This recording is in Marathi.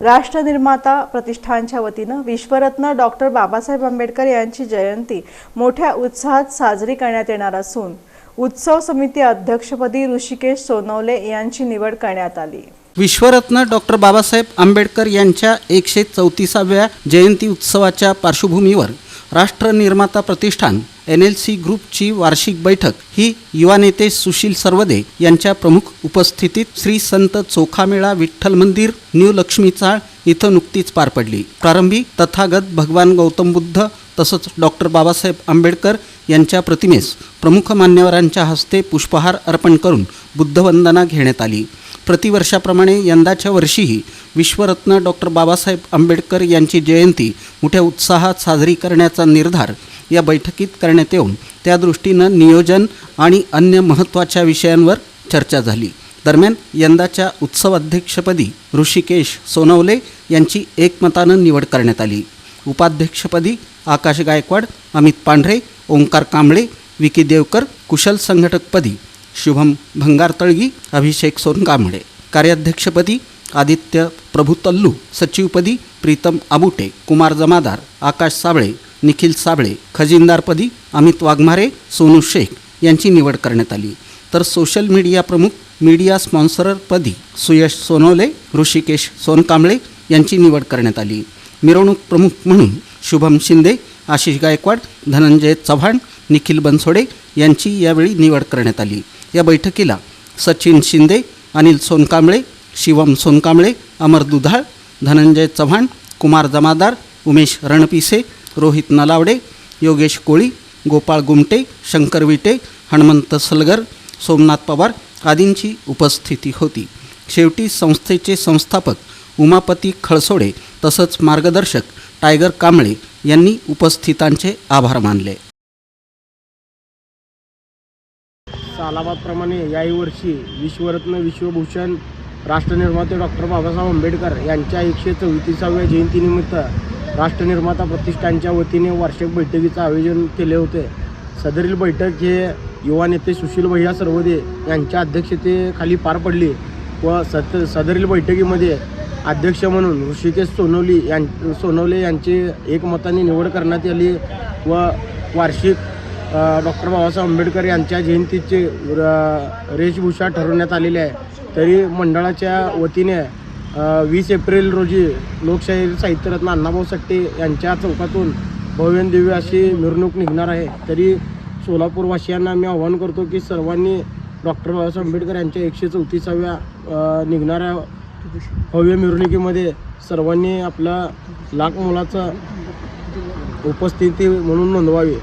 राष्ट्रनिर्माता प्रतिष्ठानच्या वतीनं विश्वरत्न डॉक्टर बाबासाहेब आंबेडकर यांची जयंती मोठ्या उत्साहात साजरी करण्यात येणार असून उत्सव समिती अध्यक्षपदी ऋषिकेश सोनवले यांची निवड करण्यात आली. विश्वरत्न डॉक्टर बाबासाहेब आंबेडकर यांच्या एकशे चौतीसाव्या जयंती उत्सवाच्या पार्श्वभूमीवर राष्ट्रनिर्माता प्रतिष्ठान एन एल सी ग्रुपची वार्षिक बैठक ही युवा नेते सुशील सर्वदे यांच्या प्रमुख उपस्थितीत श्री संत चोखामेळा विठ्ठल मंदिर न्यू लक्ष्मी चाळ इथं नुकतीच पार पडली. प्रारंभी तथागत भगवान गौतम बुद्ध तसंच डॉक्टर बाबासाहेब आंबेडकर यांच्या प्रतिमेस प्रमुख मान्यवरांच्या हस्ते पुष्पहार अर्पण करून बुद्धवंदना घेण्यात आली. प्रतिवर्षाप्रमाणे यंदाच्या वर्षीही विश्वरत्न डॉक्टर बाबासाहेब आंबेडकर यांची जयंती मोठ्या उत्साहात साजरी करण्याचा निर्धार या बैठकीत करण्यात येऊन त्या दृष्टीनं नियोजन आणि अन्य महत्त्वाच्या विषयांवर चर्चा झाली. दरम्यान यंदाच्या उत्सवाध्यक्षपदी ऋषिकेश सोनवले यांची एकमतानं निवड करण्यात आली. उपाध्यक्षपदी आकाश गायकवाड अमित पांढरे ओंकार कांबळे विकी देवकर कुशल संघटकपदी शुभम भंगारतळगी अभिषेक सोनकांबळे. कार्याध्यक्षपदी आदित्य प्रभू तल्लू सचिवपदी प्रीतम आबुटे कुमार जमादार आकाश साबळे निखिल साबळे खजिनदारपदी अमित वाघमारे सोनू शेख यांची निवड करण्यात आली. तर सोशल मीडिया प्रमुख मीडिया स्पॉन्सरपदी सुयश सोनवले ऋषिकेश सोनकांबळे यांची निवड करण्यात आली. मिरवणूक प्रमुख म्हणून शुभम शिंदे आशिष गायकवाड धनंजय चव्हाण निखिल बनसोडे यांची यावेळी निवड करण्यात आली. या बैठकीला सचिन शिंदे अनिल सोनकांबळे शिवम सोनकांबळे अमर दुधाळ धनंजय चव्हाण कुमार जमादार उमेश रणपिसे रोहित नलावडे योगेश कोळी गोपाळ गुमटे शंकर विटे हनुमंत सलगर सोमनाथ पवार आदींची उपस्थिती होती. शेवटी संस्थेचे संस्थापक उमापती खळसोडे तसंच मार्गदर्शक टायगर कांबळे यांनी उपस्थितांचे आभार मानले. सालाबादप्रमाणे याही वर्षी विश्वरत्न विश्वभूषण राष्ट्रनिर्माते डॉक्टर बाबासाहेब आंबेडकर यांच्या एकशे चौतीसाव्या जयंतीनिमित्त राष्ट्रनिर्माता प्रतिष्ठानच्या वतीने वार्षिक बैठकीचं आयोजन केले होते. सदरील बैठक हे युवा नेते सुशील भैया सर्वदे यांच्या अध्यक्षतेखाली पार पडली व सत सदरील बैठकीमध्ये अध्यक्ष म्हणून ऋषिकेश सोनवली यां सोनवले यांची एकमताने निवड करण्यात आली व वार्षिक डॉक्टर बाबासाहेब आंबेडकर यांच्या जयंतीचे रेशभूषा वेशभूषा ठरवण्यात आलेली आहे. तरी मंडळाच्या वतीने वीस एप्रिल रोजी लोकशाही साहित्यरत्न अण्णाभाऊ सट्टे यांच्या चौकातून भव्यदिव्य अशी मिरवणूक निघणार आहे. तरी सोलापूरवासियांना मी आवाहन करतो की सर्वांनी डॉक्टर बाबासाहेब आंबेडकर यांच्या एकशे चौतीसाव्या निघणाऱ्या भव्य मिरवणुकीमध्ये सर्वांनी आपला लाख मोलाचा उपस्थिती म्हणून नोंदवावी.